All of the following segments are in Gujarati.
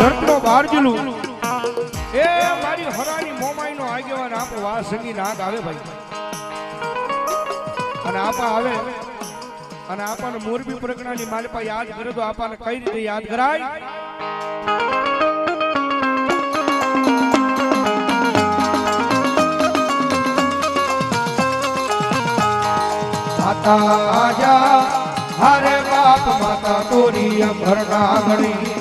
નર્કનો બારજલું એ મારી હરાની મોમાઈનો આગેવાન આપણે વા સંગી નાગ આવે ભાઈ. અને આપા આવે. અને આપણને મોરબી પ્રગણાની માલિપા યાદ કરે તો આપણને કઈ રીતે યાદ કરાય? માતા આજા, હરે બાપ માતા તોરી અમર નાગણી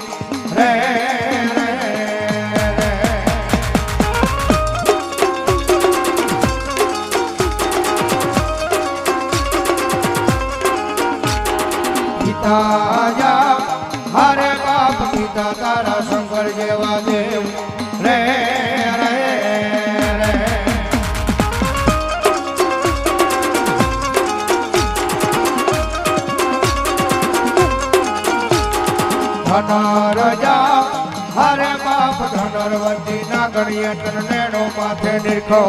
નાગણીય તનનેણો માથે નિરખો.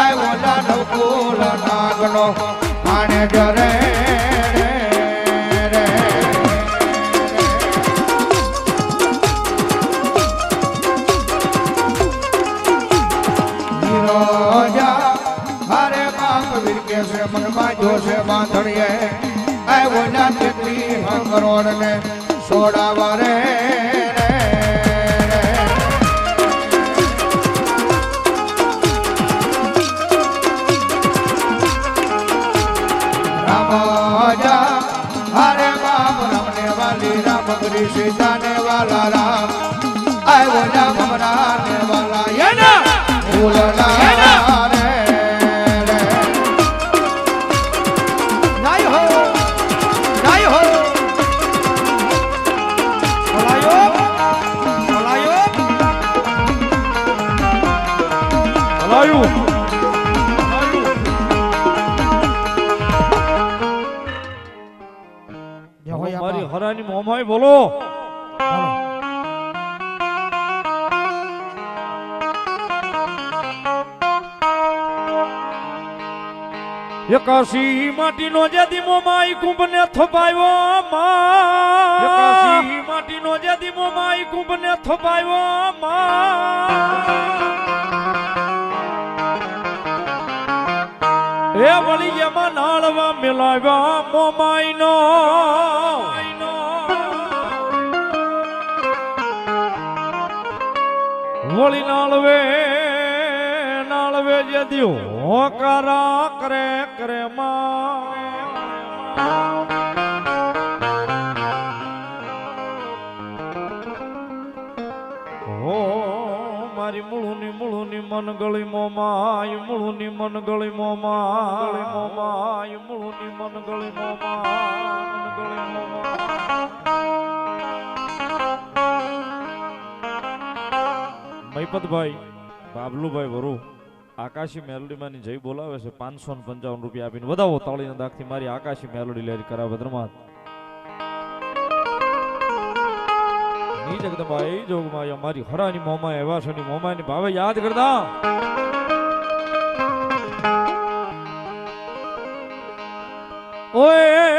આવ્યો લાલો કુલ નાગનો આણે જરે મનમાં જોશે બાંધણીએ. આવ્યો ના તેટલી હંગરોડ ને સોડાવા રે, Felicidades. હરાની મોમાય બોલો એકાશી માટીનો જે દીમો માઈ કુંભને થપાયો માં એકાશી માટીનો જે દીમો માઈ કુંભને થપાયો માં એ વળી એમાં નાળવા મિલાવ્યા મોમાઈનો વળી નાળવે નાળવે જે દી હોકારા કરે કરે માં. હો મારી મૂળુની મૂળુની મન ગળી મોમાય મૂળુની મન ગળી ગળી મોમાય મૂળુની મન ગળી મોમાય મન મોમાય મૈપતભાઈ બાબલુભાઈ વરુ, આકાશી મેલોડીમાંની જય બોલાવે છે, પાંચસો પંચાવન રૂપિયા આપીને વધાવો તાળીના દાખથી મારી આકાશી મેલોડી લેરી કરા ધર્માતની જોગમાં અમારી હરાની મોમાં એવા છે મોમાની ભાવે યાદ કરતા. ઓય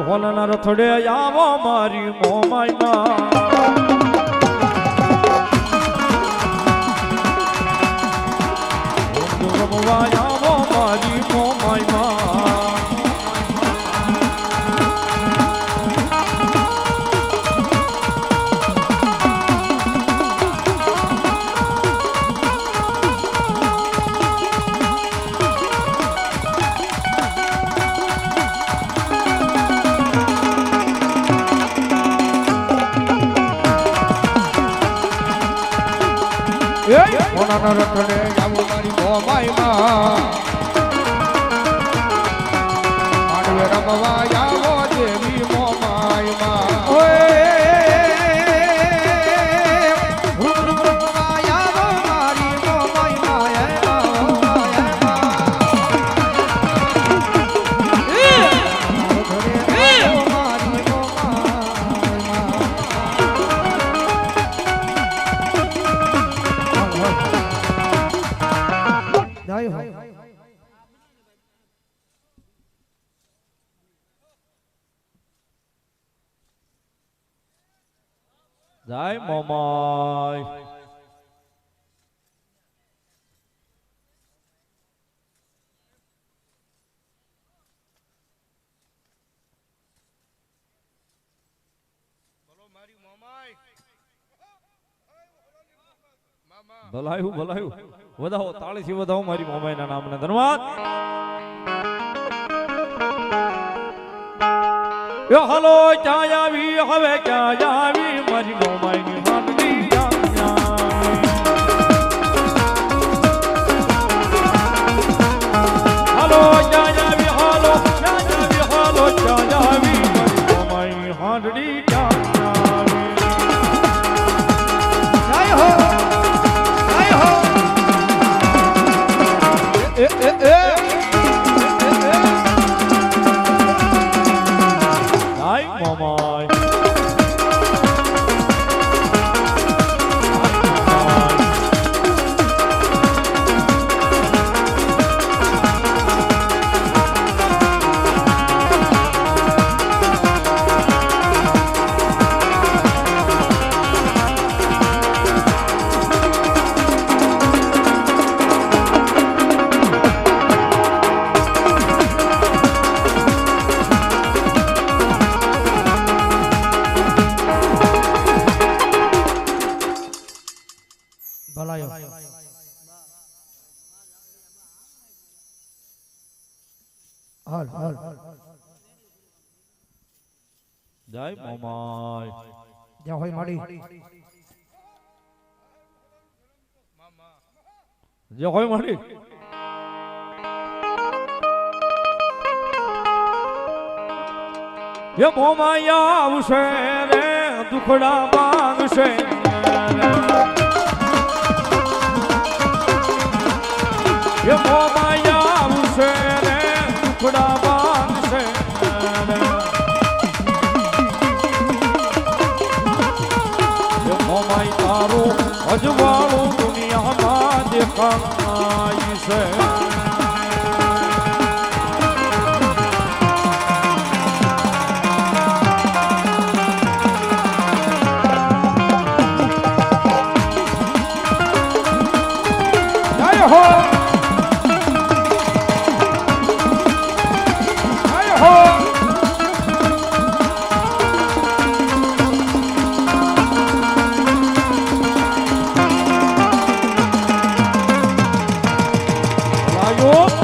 હોલના રથડે આવો મારી મોમાઈ માં રમવા આવો મારી મોમાઈ મોનાના રથડે જાવું મારી મોમાઈમાં માનવે રમવા જય મોમાય ભલાયું ભલાયું વધાવો તાળીથી વધાવો મારી મોમાઈના નામને ધન્યવાદ હલો ક્યાં આવી હવે ક્યાં આવી મારી મોમાઈની ભલાયો. હાલ હાલ. જય મોમાય જય હોય માડી. જય હોય માડી. એ મોમાયા આવશે રે દુખડા માંગશે. અજવાળું દુનિયામાં દેખાય છે જય 주시고